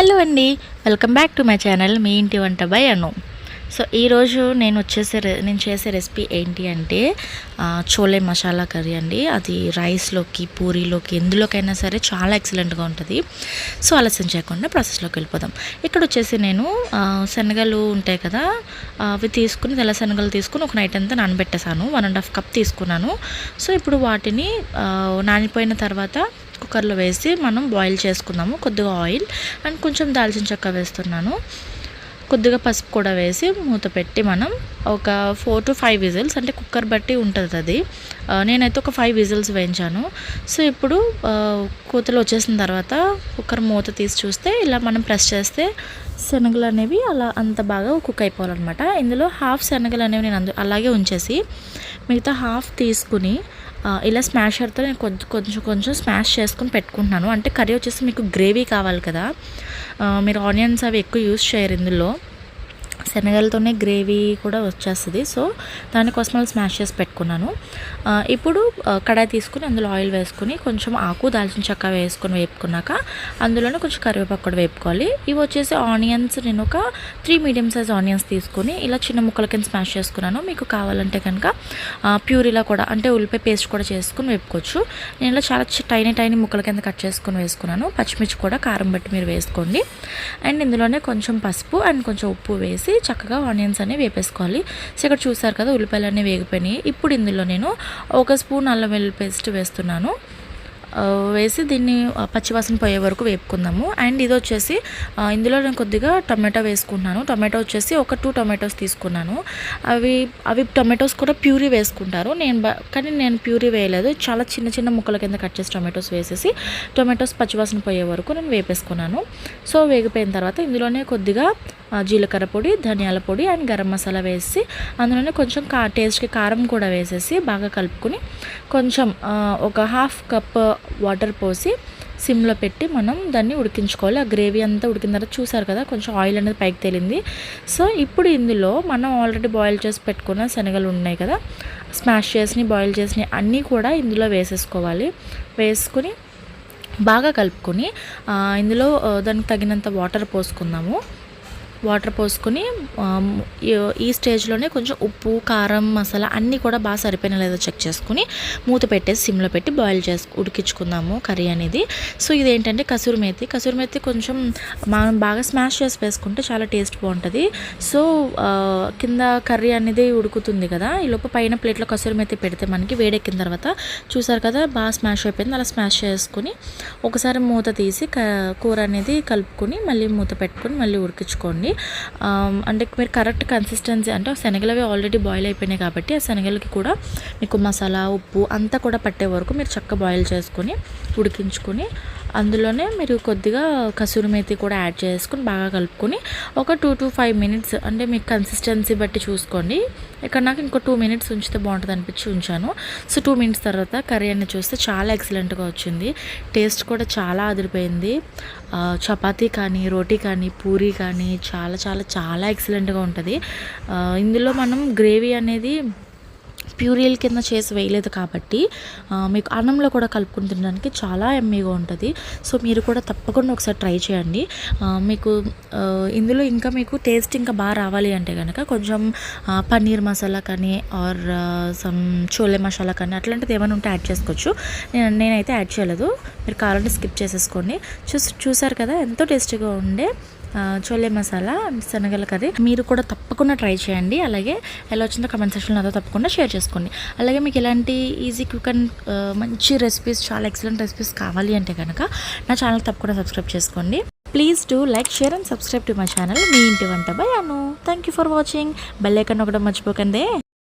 Hello అండి welcome back to my channel మీ ఇంటి వంట బై అను. సో ఈరోజు నేను వచ్చేసే రె- నేను చేసే రెసిపీ ఏంటి అంటే చోలే మసాలా కర్రీ అండి. అది రైస్లోకి పూరీలోకి ఎందులోకైనా సరే చాలా ఎక్సలెంట్గా ఉంటుంది. సో ఆలస్యం చేయకుండా ప్రాసెస్లోకి వెళ్ళిపోదాం. ఇక్కడ వచ్చేసి నేను శనగలు ఉంటాయి కదా అవి తీసుకుని తెల్ల శనగలు తీసుకుని ఒక నైట్ అంతా నానబెట్టేశాను. వన్ అండ్ హాఫ్ కప్ తీసుకున్నాను. సో ఇప్పుడు వాటిని నానిపోయిన తర్వాత కుక్కర్లో వేసి మనం బాయిల్ చేసుకుందాము. కొద్దిగా ఆయిల్ అండ్ కొంచెం దాల్చిన చెక్క వేస్తున్నాను. కొద్దిగా పసుపు కూడా వేసి మూత పెట్టి మనం ఒక ఫోర్ టు ఫైవ్ విజిల్స్ అంటే కుక్కర్ బట్టి ఉంటుంది అది. నేనైతే ఒక ఫైవ్ విజిల్స్ వేయించాను. సో ఇప్పుడు కూతలు వచ్చేసిన తర్వాత కుక్కర్ మూత తీసి చూస్తే ఇలా మనం ప్రెస్ చేస్తే శనగలు అనేవి అలా అంత బాగా కుక్ అయిపోవాలన్నమాట. ఇందులో హాఫ్ శనగలు అనేవి నేను అందు అలాగే ఉంచేసి మిగతా హాఫ్ తీసుకుని ఇలా స్మాషర్తో నేను కొంచెం కొంచెం కొంచెం స్మాష్ చేసుకొని పెట్టుకుంటున్నాను. అంటే కర్రీ వచ్చేసి మీకు గ్రేవీ కావాలి కదా. మీరు ఆనియన్స్ అవి ఎక్కువ యూస్ చేయరు ఇందులో. శనగలతోనే గ్రేవీ కూడా వచ్చేస్తుంది. సో దానికోసం అలా స్మాష్ చేసి పెట్టుకున్నాను ఇప్పుడు కడాయి తీసుకుని అందులో ఆయిల్ వేసుకుని కొంచెం ఆకు దాల్చిన చెక్క వేసుకొని వేపుకున్నాక అందులోనే కొంచెం కరివేపాకు కూడా వేపుకోవాలి. ఇవి వచ్చేసి ఆనియన్స్ నేను ఒక త్రీ మీడియం సైజ్ ఆనియన్స్ తీసుకొని ఇలా చిన్న ముక్కల కింద స్మాష్ చేసుకున్నాను. మీకు కావాలంటే కనుక ప్యూరీలా కూడా అంటే ఉల్లిపాయ పేస్ట్ కూడా చేసుకుని వేపుకోవచ్చు. నేను ఇలా చాలా టైనీ టైనీ ముక్కల కింద కట్ చేసుకుని వేసుకున్నాను. పచ్చిమిర్చి కూడా కారం బట్టి మీరు వేసుకోండి. అండ్ ఇందులోనే కొంచెం పసుపు అండ్ కొంచెం ఉప్పు వేసి చక్కగా ఆనియన్స్ అనేవి వేపేసుకోవాలి. సో ఇక్కడ చూసారు కదా ఉల్లిపాయలు అనేవి వేగిపోయినాయి. ఇప్పుడు ఇందులో నేను ఒక స్పూన్ అల్లం వెల్లుల్లి పేస్ట్ వేస్తున్నాను. వేసి దీన్ని పచ్చివాసన పోయే వరకు వేపుకుందాము. అండ్ ఇది వచ్చేసి ఇందులో నేను కొద్దిగా టమాటో వేసుకుంటున్నాను. టమాటో వచ్చేసి ఒక టూ టమాటోస్ తీసుకున్నాను. అవి అవి టమాటోస్ కూడా ప్యూరీ వేసుకుంటారు. నేను బ- కానీ నేను ప్యూరీ వేయలేదు. చాలా చిన్న చిన్న ముక్కల కింద కట్ చేసి టమాటోస్ వేసేసి టొమాటోస్ పచ్చివాసన పోయే వరకు నేను వేపేసుకున్నాను. సో వేగిపోయిన తర్వాత ఇందులోనే కొద్దిగా జీలకర్ర పొడి ధనియాల పొడి అండ్ గరం మసాలా వేసి అందులోనే కొంచెం కా టేస్ట్కి కారం కూడా వేసేసి బాగా కలుపుకొని కొంచెం ఒక హాఫ్ కప్ వాటర్ పోసి సిమ్లో పెట్టి మనం దాన్ని ఉడికించుకోవాలి. ఆ గ్రేవీ అంతా ఉడికిన తర్వాత చూసారు కదా కొంచెం ఆయిల్ అనేది పైకి తేలింది. సో ఇప్పుడు ఇందులో మనం ఆల్రెడీ బాయిల్ చేసి పెట్టుకున్న శనగలు ఉన్నాయి కదా స్మాష్ చేసినవి బాయిల్ చేసినవి అన్నీ కూడా ఇందులో వేసేసుకోవాలి. వేసుకుని బాగా కలుపుకొని ఇందులో దానికి తగినంత వాటర్ పోసుకుందాము. వాటర్ పోసుకొని ఈ- స్టేజ్లోనే కొంచెం ఉప్పు కారం మసాలా అన్నీ కూడా బాగా సరిపోయిన లేదో చెక్ చేసుకుని మూత పెట్టేసి సిమ్లో పెట్టి బాయిల్ చేసి ఉడికించుకుందాము కర్రీ అనేది. సో ఇదేంటంటే కసూరి మేతి. కసూరి మేతి కొంచెం మనం బాగా స్మాష్ చేసి వేసుకుంటే చాలా టేస్ట్ బాగుంటుంది. సో కింద కర్రీ అనేది ఉడుకుతుంది కదా ఈ లోపు పైన ప్లేట్లో కసూరి మేతి పెడితే మనకి వేడెక్కిన తర్వాత చూసారు కదా బాగా స్మాష్ అయిపోయింది. అలా స్మాష్ చేసుకుని ఒకసారి మూత తీసి కూర అనేది కలుపుకొని మళ్ళీ మూత పెట్టుకొని మళ్ళీ ఉడికించుకోండి. అంటే మీరు కరెక్ట్ కన్సిస్టెన్సీ అంటే శనగలు అవి ఆల్రెడీ బాయిల్ అయిపోయినాయి కాబట్టి ఆ శనగలకి కూడా మీకు మసాలా ఉప్పు అంతా కూడా పట్టే వరకు మీరు చక్కగా బాయిల్ చేసుకొని ఉడికించుకొని అందులోనే మీరు కొద్దిగా కసూరి మేతి కూడా యాడ్ చేసుకుని బాగా కలుపుకొని ఒక టూ టు ఫైవ్ మినిట్స్ అంటే మీకు కన్సిస్టెన్సీ బట్టి చూసుకోండి. ఇక్కడ నాకు ఇంకో టూ మినిట్స్ ఉంచితే బాగుంటుంది అనిపించి ఉంచాను. సో టూ మినిట్స్ తర్వాత కర్రీ అనేది చూస్తే చాలా ఎక్సలెంట్గా వచ్చింది. టేస్ట్ కూడా చాలా అదిరిపోయింది. చపాతీ కానీ రోటీ కానీ పూరీ కానీ చాలా చాలా చాలా ఎక్సలెంట్గా ఉంటుంది. ఇందులో మనం గ్రేవీ అనేది ప్యూరియల్ కింద చేసి వేయలేదు కాబట్టి మీకు అన్నంలో కూడా కలుపుకుని తినడానికి చాలా ఎమ్మీగా ఉంటుంది. సో మీరు కూడా తప్పకుండా ఒకసారి ట్రై చేయండి. మీకు ఇందులో ఇంకా మీకు టేస్ట్ ఇంకా బాగా రావాలి అంటే కనుక కొంచెం పన్నీర్ మసాలా కానీ ఆర్ సమ్ చోలే మసాలా కానీ అట్లాంటిది ఏమైనా ఉంటే యాడ్ చేసుకోవచ్చు. నేను నేనైతే యాడ్ చేయలేదు. మీరు కావాలంటే స్కిప్ చేసేసుకోండి. చూసి చూసారు కదా ఎంతో టేస్టీగా ఉండే చోలే మసాలా అండ్ శనగల కర్రీ. మీరు కూడా తప్పకుండా ట్రై చేయండి. అలాగే ఎలా వచ్చిందో కమెంట్ సెక్షన్లో నాతో తప్పకుండా షేర్ చేసుకోండి. అలాగే మీకు ఇలాంటి ఈజీ క్విక్ అండ్ మంచి రెసిపీస్ చాలా ఎక్సలెంట్ రెసిపీస్ కావాలి అంటే కనుక నా ఛానల్ తప్పకుండా సబ్స్క్రైబ్ చేసుకోండి. Please do like share and subscribe to my channel మీ ఇంటి వంట bye Anu. Thank you for watching bell icon ఒకటి మర్చిపోకండి.